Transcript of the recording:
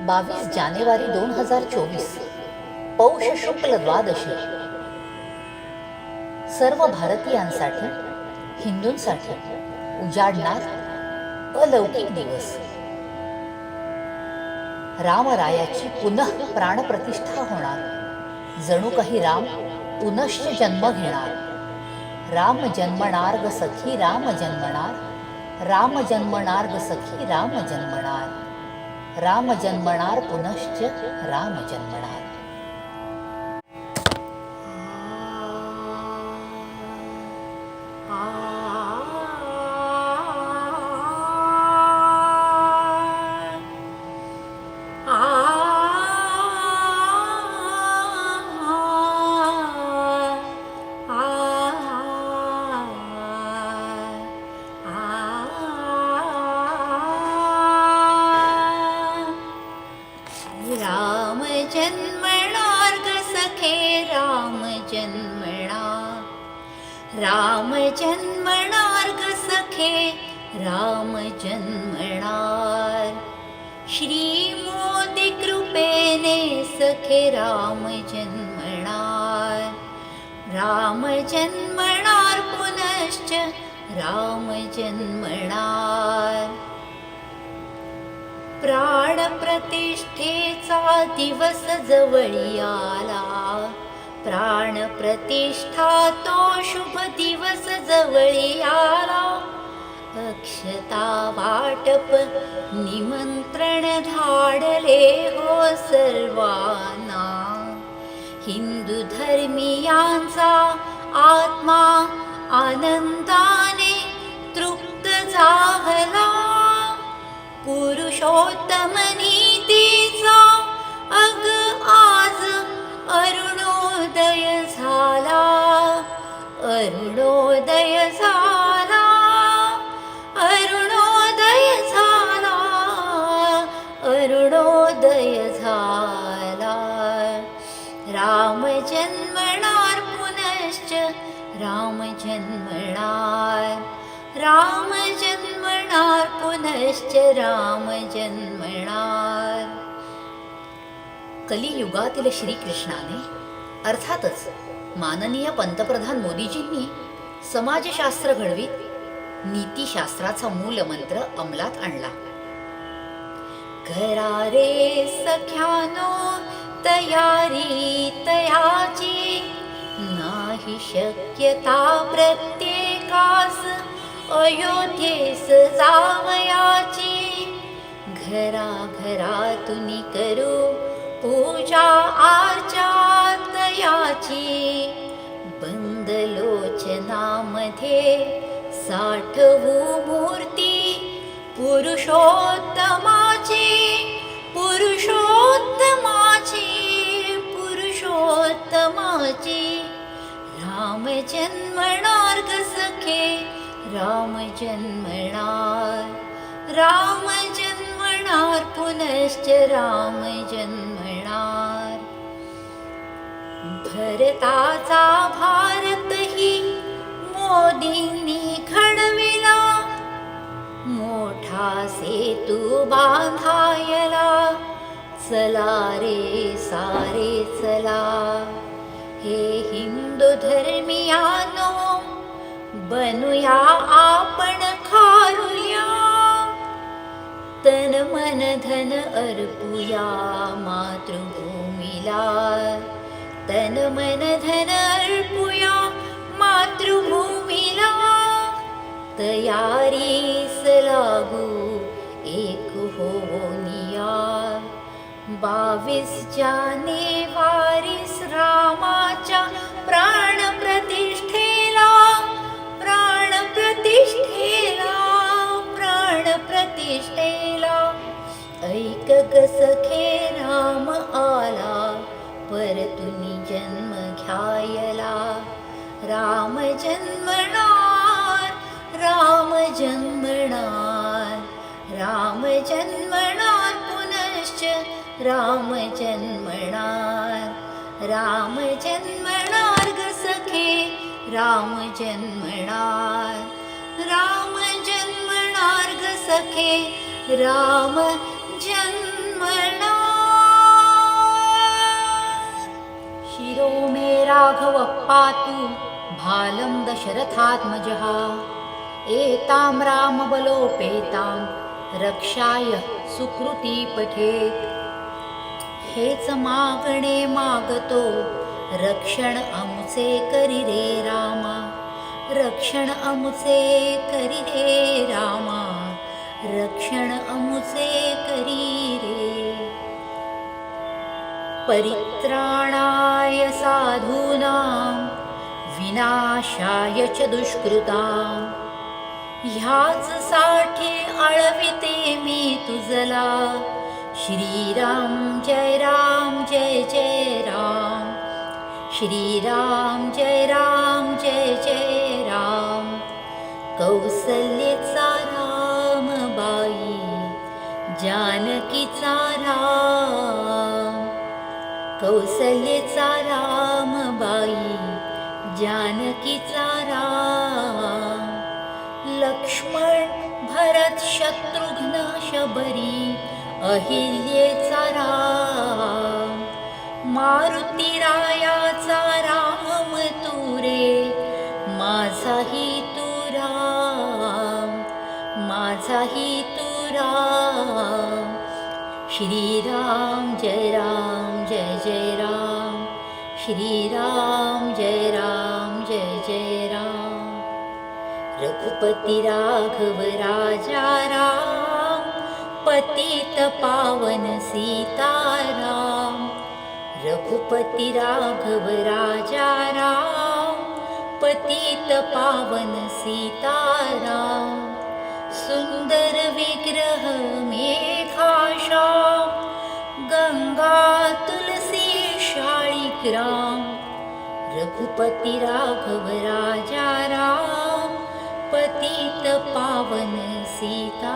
बावीस जानेवारी दोन हजार चोवीस. पौष शुक्ल द्वादशी. सर्व भारतीयांसाठी हिंदूंसाठी उजाडणार अलौकिक दिवस. रामरायाची पुनः प्राणप्रतिष्ठा होणार. जणू काही राम पुनश्च जन्म घेणार. राम जन्मणार ग सखी राम जन्मणार. राम जन्मणार ग सखी राम जन्मणार. राम जन्मणार पुनश्च राम जन्मणार राम जन्मणार ग सखे राम जन्मणार श्री मोदी कृपेने सखे राम जन्मणार राम जन्मणार पुनश्च राम जन्मणार प्राणप्रतिष्ठेचा दिवस जवळी आला. प्राणप्रतिष्ठा तो शुभ दिवस जवळी आला अक्षता वाटप निमंत्रण धाडले हो सर्वांना. हिंदू धर्मियांचा आत्मा आनंदाने तृप्त झाला. पुरुषोत्तमनी उदय झाला. राम जन्मणार पुनश्च राम जन्मणार. राम जन्मणार पुनश्च राम जन्मणार. कलियुगातील श्रीकृष्णाने अर्थातच माननीय पंतप्रधान मोदीजींनी समाजशास्त्र घडवीत नीतीशास्त्राचा मूलमंत्र अंमलात आणला. करा रे सख्यानो तयारी तयाची. नाही शक्यता प्रत्येकास अयोध्येस जावयाची घरा घरातून करू पूजा आर्चा तयाची बंद लोचनामध्ये साठवू मूर्ती पुरुषोत्तमाची. पुरुषोत्तमाची पुरुषोत्तमाची. राम जन्मणार सखे राम जन्मणार राम जन्मणार पुनश्च राम जन्मणार भरताचा भारत ही मोदींनी घडविला. मोठा सेतू बांधा चला रे सारे चला। हे हिंदू धर्मियानो बनूया आपण खारुया। तन मन धन अर्पुया मातृभूमीला। तन मन धन अर्पुया मातृभूमीला। तयारीस लागू एक बावीस जानेवारीस रामाच्या प्राण प्रतिष्ठेला प्राण प्रतिष्ठेला प्राण प्रतिष्ठेला. ऐक ग सखे राम आला परतुनी जन्म घ्यायला. राम जन्मणार राम जन्मणार. राम जन्मणार पुनश्च राम जन्मण राम जन्मणार्ग सखे राम जन्मणा राम सखे राम शिरो मे राघव पातु भालं दशरथात्मजः। एतां रामबलोपेतां रक्षाय सुकृती पठेत् हेच मागणे मागतो. रक्षण अमुचे करी रे रामा. रक्षण अमुचे करी रे रामा. रक्षण अमुचे करी रे. परित्राणाय साधूनां विनाशाय च दुष्कृतां. ह्याच साठी आळविते मी तुझला. श्रीराम जय राम जय जय राम। श्रीराम जय राम जय जय राम। कौसल्यचा राम बाई जानकीचा राम। कौसल्यचा राम बाई जानकीचा राम। लक्ष्मण भरत शत्रुघ्न शबरी अहिल्येचा राम मारुती रायाचा राम तुरे माझाही तू राम माझाही तू राम. श्रीराम जय राम जय जय राम. श्रीराम जय राम जय जय राम. रघुपती राघव राजा राम. पतित पावन सीताराम रघुपती राघव राजा राम पतित पावन सीताराम सुंदर विग्रह मेघाशाम गंगा तुलसी शाळिग्राम रघुपती राघव राजा राम पतित पावन सीता